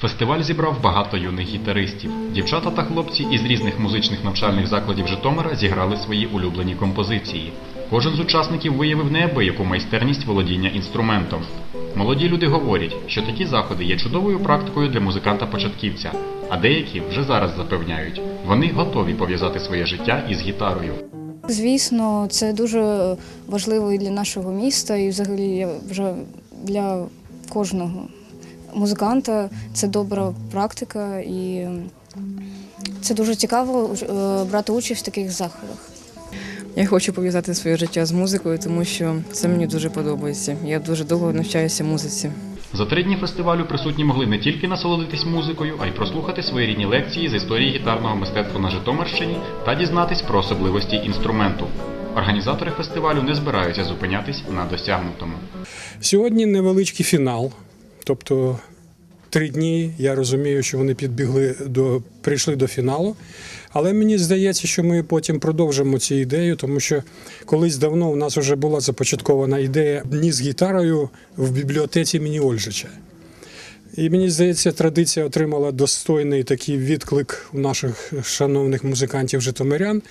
Фестиваль зібрав багато юних гітаристів. Дівчата та хлопці із різних музичних навчальних закладів Житомира зіграли свої улюблені композиції. Кожен з учасників виявив неабияку майстерність володіння інструментом. Молоді люди говорять, що такі заходи є чудовою практикою для музиканта-початківця, а деякі вже зараз запевняють, вони готові пов'язати своє життя із гітарою. Звісно, це дуже важливо і для нашого міста, і взагалі вже для кожного музиканта. Це добра практика, і це дуже цікаво е, брати участь в таких заходах. Я хочу пов'язати своє життя з музикою, тому що це мені дуже подобається. Я дуже довго навчаюся музиці. За три дні фестивалю присутні могли не тільки насолодитись музикою, а й прослухати своєрідні лекції з історії гітарного мистецтва на Житомирщині та дізнатись про особливості інструменту. Організатори фестивалю не збираються зупинятись на досягнутому. Сьогодні невеличкий фінал. Тобто три дні я розумію, що вони підбігли до прийшли до фіналу. Але мені здається, що ми потім продовжимо цю ідею, тому що колись давно у нас вже була започаткована ідея дні з гітарою в бібліотеці імені Ольжича. І мені здається, традиція отримала достойний такий відклик у наших шановних музикантів житомирян.